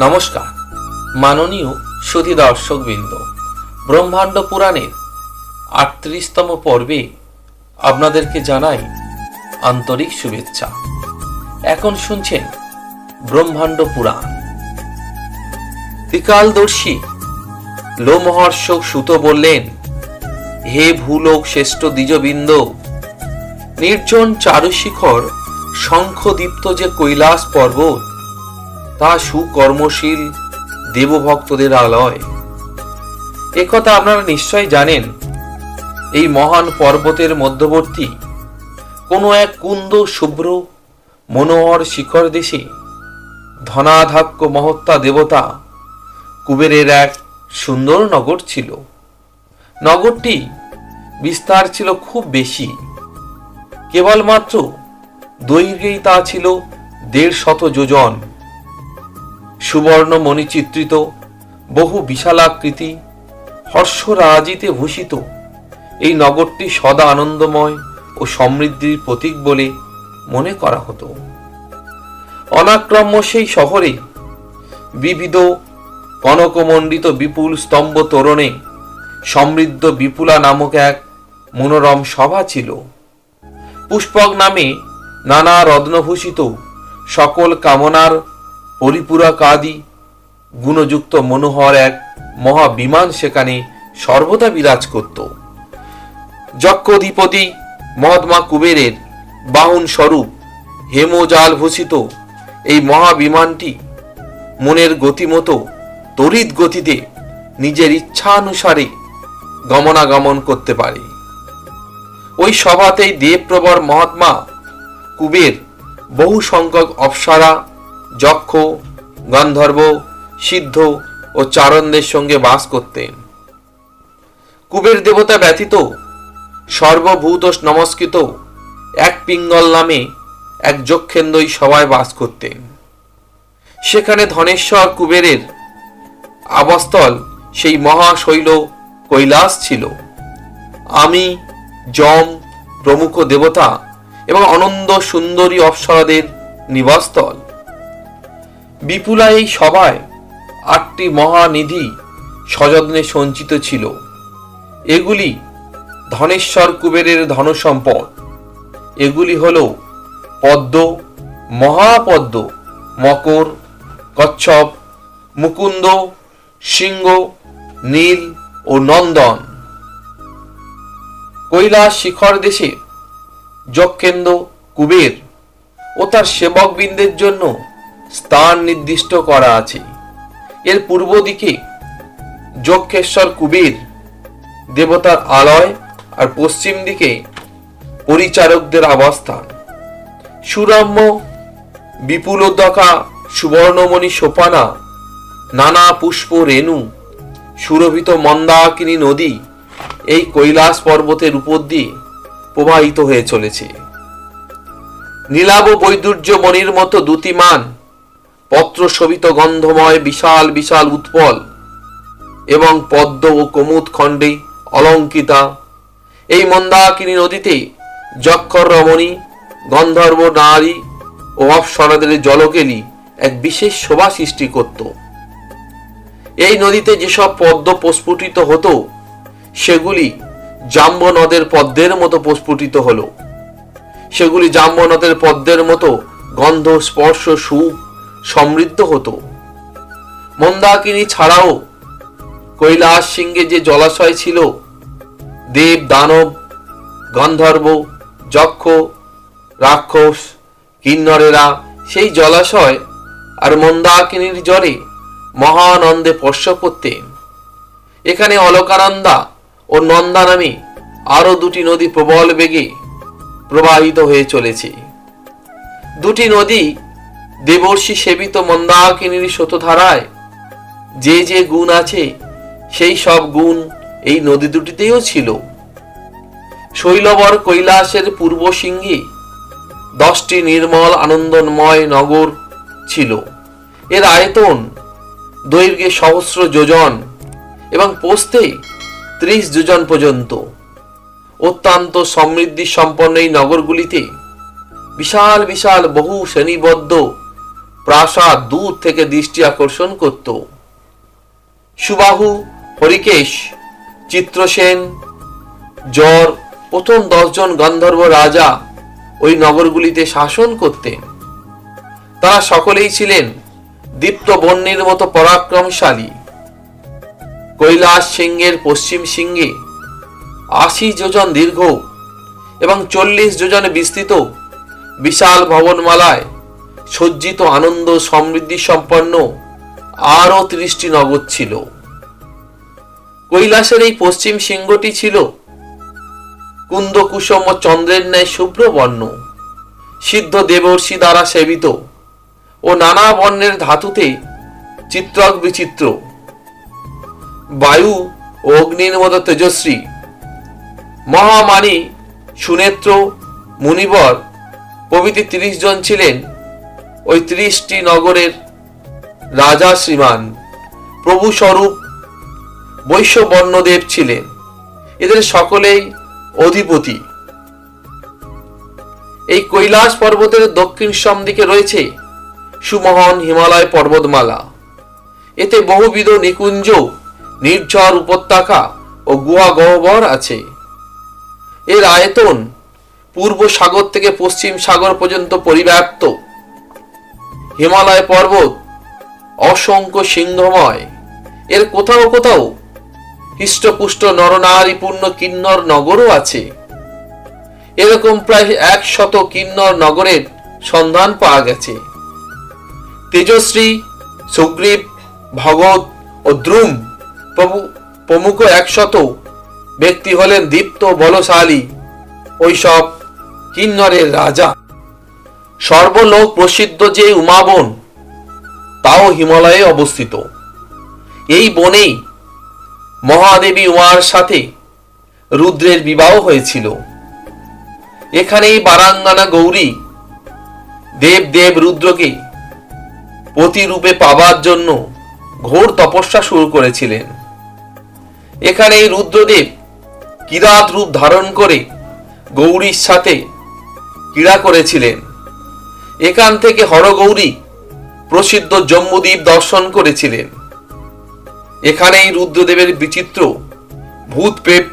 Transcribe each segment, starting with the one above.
নমস্কার। মাননীয় সুধী দর্শকবৃন্দ, ব্রহ্মাণ্ড পুরাণের আটত্রিশতম পর্বে আপনাদেরকে জানাই আন্তরিক শুভেচ্ছা। এখন শুনছেন ব্রহ্মাণ্ড পুরাণ। ত্রিকালদর্শী লোমহর্ষক সুত বললেন, হে ভূলোক শ্রেষ্ঠ দ্বিজবৃন্দ, নির্জন চারুশিখর শঙ্খদীপ্ত যে কৈলাস পর্বত তা সুকর্মশীল দেবভক্তদের আলয়। একথা আপনারা নিশ্চয় জানেন, এই মহান পর্বতের মধ্যবর্তী কোনো এক কুন্দ শুভ্র মনোহর শিখর দেশে ধনাধাক্য মহত্তা দেবতা কুবেরের এক সুন্দর নগর ছিল। নগরটি বিস্তার ছিল খুব বেশি। কেবলমাত্র দৈর্ঘ্যেই তা ছিল দেড় শত যোজন। সুবর্ণ মণিচিত্রিত বহু বিশালাকৃতি, হর্ষরাজিতে ভূষিত। এই নগরটি সদা আনন্দময় ও সমৃদ্ধির প্রতীক বলে মনে করা হতো। অনাক্রম্য সেই শহরে বিবিধ কনকমণ্ডিত বিপুল স্তম্ভ তোরণে সমৃদ্ধ বিপুলা নামক এক মনোরম সভা ছিল। পুষ্পক নামে নানা রত্নভূষিত সকল কামনার পরিপূরকাদি গুণযুক্ত মনোহর এক মহাবিমান সেখানে সর্বদা বিরাজ করত। যক্ষধিপতি মহাত্মা কুবেরের বাহন স্বরূপ হেমজাল ভূষিত এই মহাবিমানটি মনের গতিমতো, তড়িৎ গতিতে নিজের ইচ্ছানুসারে গমনাগমন করতে পারে। ওই সভাতেই দেবপ্রবর মহাত্মা কুবের বহু সংখ্যক অপ্সরা যক্ষ, গন্ধর্ব, সিদ্ধ ও চারণদের সঙ্গে বাস করতেন। কুবের দেবতা ব্যতীত সর্বভূত নমস্কৃত এক পিঙ্গল নামে এক যক্ষেন্দ্রই সবাই বাস করতেন। সেখানে ধনেশ্বর কুবেরের আবাসস্থল সেই মহাশৈল কৈলাস ছিল। আমি, যম, প্রমুখ দেবতা এবং অনন্ত সুন্দরী অপ্সরাদের নিবাসস্থল। বিপুলা এই সভায় আটটি মহানিধি সযত্নে সঞ্চিত ছিল। এগুলি ধনেশ্বর কুবেরের ধনসম্পদ। এগুলি হল পদ্ম, মহাপদ্ম, মকর, কচ্ছপ, মুকুন্দ, সিংহ, নীল ও নন্দন। কৈলাস শিখর দেশে যক্ষেন্দ্র কুবের ও তার সেবকবৃন্দের জন্য স্থান নির্দিষ্ট করা আছে। এর পূর্ব দিকে যক্ষেশ্বর কুবের দেবতার আলয় আর পশ্চিম দিকে পরিচারকদের আবাসস্থান সুরাম্য বিপুলোদকা সুবর্ণমণি সোপানা, নানা পুষ্প রেণু, সুরভিত মন্দাকিনী নদী এই কৈলাস পর্বতের উপর দিয়ে প্রবাহিত হয়ে চলেছে। নীলাব বৈদুর্য মণির মতো দ্যুতিমান পত্র শোভিত গন্ধময় বিশাল বিশাল উৎপল এবং পদ্ম ও কমুদ খণ্ডে অলঙ্কিতা। এই মন্দাকিনী নদীতে যক্ষর রমণী, গন্ধর্ব নারী ও অপসরাদের জলকেলি এক বিশেষ শোভা সৃষ্টি করত। এই নদীতে যেসব পদ্ম প্রস্ফুটিত হতো, সেগুলি জাম্ব নদের পদ্মের মতো প্রস্ফুটিত হলো। সেগুলি জাম্ব নদের পদ্মের মতো গন্ধ, স্পর্শ, সুখ সমৃদ্ধ হতো। মন্দাকিনী ছাড়াও কৈলাস সিংহে যে জলাশয় ছিল, দেব, দানব, গন্ধর্ব, যক্ষ, রাক্ষস, কিন্নরেরা, সেই জলাশয় আর মন্দাকিনীর জলে মহানন্দে স্পর্শ করতেন এখানে অলকানন্দা ও নন্দা নামে আরও দুটি নদী প্রবল বেগে প্রবাহিত হয়ে চলেছে। দুটি নদী দেবর্ষি সেবিত মন্দাকিনীর স্রোতধারায় যে যে গুণ আছে, সেই সব গুণ এই নদী দুটিতেও ছিল। শৈলবর কৈলাসের পূর্ব সিংহে দশটি নির্মল আনন্দময় নগর ছিল। এর আয়তন দৈর্ঘ্যে সহস্র যোজন এবং পোস্তে ত্রিশ যোজন পর্যন্ত। অত্যন্ত সমৃদ্ধি সম্পন্ন এই নগরগুলিতে বিশাল বিশাল বহু শ্রেণীবদ্ধ প্রাসাদ দূর থেকে দৃষ্টি আকর্ষণ করত। সুবাহু, হরিকেশ, চিত্রসেন জ্বর প্রথম দশজন গন্ধর্ব রাজা ওই নগরগুলিতে শাসন করতেন। তারা সকলেই ছিলেন দীপ্ত বন্যের মতো পরাক্রমশালী। কৈলাস সিংহের পশ্চিম সিংহে আশি যোজন দীর্ঘ এবং চল্লিশ যোজনে বিস্তৃত বিশাল ভবনমালায় সজ্জিত আনন্দ সমৃদ্ধি সম্পন্ন আরও ত্রিশটি নগর ছিল। কৈলাসের এই পশ্চিম সিংহটি ছিল কুন্দকুসুম ও চন্দ্রের ন্যায় শুভ্র বর্ণ সিদ্ধ দেবর্ষি দ্বারা সেবিত ও নানা বর্ণের ধাতুতে চিত্রক বিচিত্র। বায়ু ও অগ্নির মতো তেজস্বী। মহামানী সুনেত্র, মুনিবর প্রভৃতি তিরিশ জন ছিলেন। ওই ত্রিশটি নগরের রাজা শ্রীমান প্রভু স্বরূপ বৈশ্যবর্ণদেব ছিলেন। এদের সকলেই অধিপতি। এই কৈলাস পর্বতের দক্ষিণ সম দিকে রয়েছে সুমহান হিমালয় পর্বতমালা। এতে বহুবিধ নিকুঞ্জ, নির্ঝর উপত্যকা ও গুহা গহ্বর আছে। এর আয়তন পূর্ব সাগর থেকে পশ্চিম সাগর পর্যন্ত পরিব্যাপ্ত। হিমালয় পর্বত অসংখ্য সিংহময়। এর কোথাও কোথাও হৃষ্টপুষ্ট নরনারীপূর্ণ কিন্নর নগরও আছে। এরকম প্রায় একশত কিন্নর নগরের সন্ধান পাওয়া গেছে। তেজশ্রী, সুগ্রীব ভগত ও দ্রুম প্রমুখ একশত ব্যক্তি হলেন দীপ্ত বলশালী ওইসব কিন্নরের রাজা। সর্বলোক প্রসিদ্ধ যে উমাবন তাও হিমালয়ে অবস্থিত। এই বনেই মহাদেবী উমার সাথে রুদ্রের বিবাহ হয়েছিল। এখানেই বারাঙ্গানা গৌরী দেব দেব রুদ্রকে প্রতিরূপে পাবার জন্য ঘোর তপস্যা শুরু করেছিলেন। এখানেই রুদ্রদেব কিরাত রূপ ধারণ করে গৌরীর সাথে ক্রীড়া করেছিলেন। এখান থেকে হরগৌরী প্রসিদ্ধ জম্মুদ্বীপ দর্শন করেছিলেন। এখানেই রুদ্রদেবের বিচিত্র ভূত প্রেত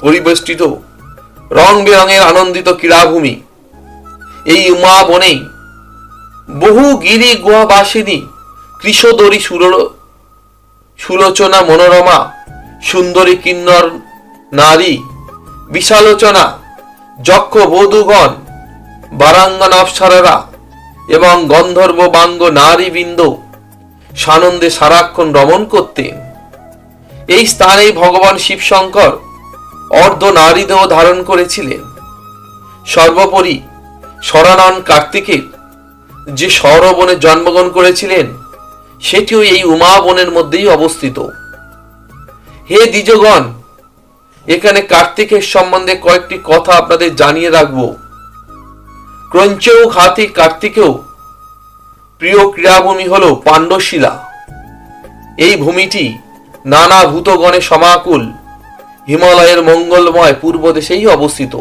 পরিবেষ্টিত রং বেরঙের আনন্দিত ক্রীড়াভূমি। এই উমা বনেই বহু গিরি গুহাবাসিনী কৃষদরী সুর সুলোচনা মনোরমা সুন্দরী কিন্নর নারী বিশালোচনা যক্ষ বধূগণ বারাঙ্গন অপসারারা এবং গন্ধর্ব বাঙ্গ নারীবৃন্দ সানন্দে সারাক্ষণ রমণ করতেন। এই স্থানেই ভগবান শিবশঙ্কর অর্ধ নারীদেহ ধারণ করেছিলেন। সর্বোপরি সরানন কার্তিকের যে সৌরবনে জন্মগ্রহণ করেছিলেন, সেটিও এই উমা বনের মধ্যেই অবস্থিত। হে দ্বিজগণ, এখানে কার্তিকের সম্বন্ধে কয়েকটি কথা আপনাদের জানিয়ে রাখব। ক্রঞ্চেও ঘাতি কার্তিকেও প্রিয় ক্রীড়াভূমি হল পাণ্ডশিলা। এই ভূমিটি নানা ভূতগণে সমাকুল। হিমালয়ের মঙ্গলময় পূর্ব দেশেই অবস্থিত।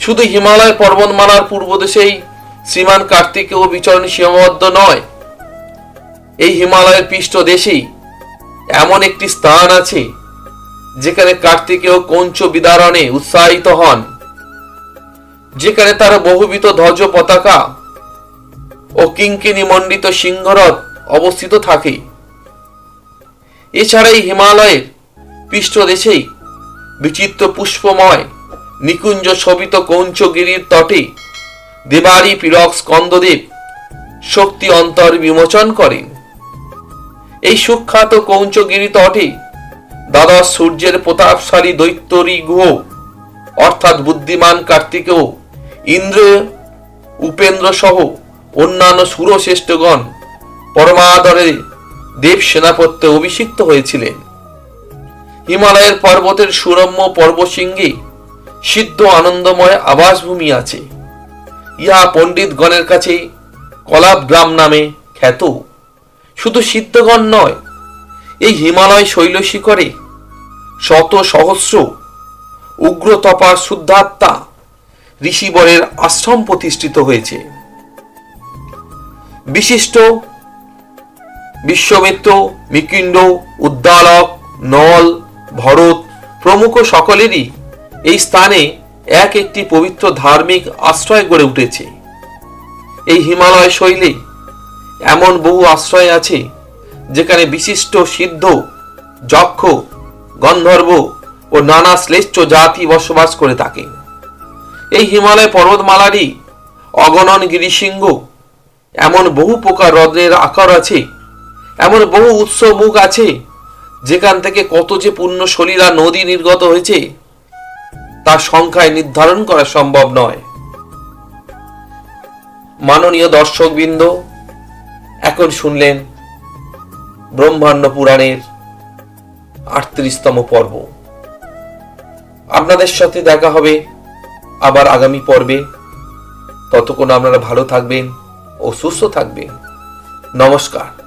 শুধু হিমালয় পর্বতমালার পূর্ব দেশেই শ্রীমান কার্তিকেয় বিচরণ সীমাবদ্ধ নয়। এই হিমালয়ের পৃষ্ঠ দেশেই এমন একটি স্থান আছে, যেখানে কার্তিকেয় কঞ্চ বিদারণে উৎসাহিত হন। যেখানে তার বহুবিধ ধ্বজ পতাকা ও কিঙ্কিনি মণ্ডিত সিংহরথ অবস্থিত থাকে। এছাড়া এই হিমালয়ের পৃষ্ঠদেশেই বিচিত্র পুষ্পময়, নিকুঞ্জ শোভিত কৌঞ্চগিরির তটে দেবারি পীড়ক স্কন্দদেব শক্তি অন্তর বিমোচন করেন। এই সুখ্যাত কৌঞ্চগিরি তটে দ্বাদশ সূর্যের প্রতাপশালী দৈত্যরী গুহ, অর্থাৎ বুদ্ধিমান কার্তিকেয় ইন্দ্র, উপেন্দ্র সহ অন্যান্য সুরশ্রেষ্ঠগণ পরমাদরে দেব সেনাপত্যে অভিষিক্ত হয়েছিলেন। হিমালয়ের পর্বতের সুরম্য পর্বশৃঙ্গে সিদ্ধ আনন্দময় আবাসভূমি আছে। ইহা পণ্ডিতগণের কাছে কলাপ গ্রাম নামে খ্যাত। শুধু সিদ্ধগণ নয়, এই হিমালয় শৈলশিখরে শত সহস্র উগ্র তপার শুদ্ধাত্মা ঋষিবরের আশ্রম প্রতিষ্ঠিত হয়েছে। বিশিষ্ট বিশ্বমিত্র মিকিন্ড উদ্দালক, নল, ভরত প্রমুখ সকলেরই এই স্থানে এক একটি পবিত্র ধার্মিক আশ্রয় গড়ে উঠেছে। এই হিমালয় শৈলী এমন বহু আশ্রয় আছে যেখানে বিশিষ্ট সিদ্ধ, যক্ষ, গন্ধর্ব ও নানা শ্লেষ্ঠ জাতি বসবাস করে থাকেন এই হিমালয় পর্বতমালারই অগণন গিরিশৃঙ্গ। এমন বহু প্রকার হ্রদের আকার আছে, এমন বহু উৎস মুখ আছে, যেখান থেকে কত যে পূর্ণ সলীলা নদী নির্গত হয়েছে, তার সংখ্যায় নির্ধারণ করা সম্ভব নয়। মাননীয় দর্শকবৃন্দ, এখন শুনলেন ব্রহ্মাণ্ড পুরাণের আটত্রিশতম পর্ব। আপনাদের সাথে দেখা হবে আবার আগামী পর্বে। ততক্ষণ আপনারা ভালো থাকবেন ও সুস্থ থাকবেন। নমস্কার।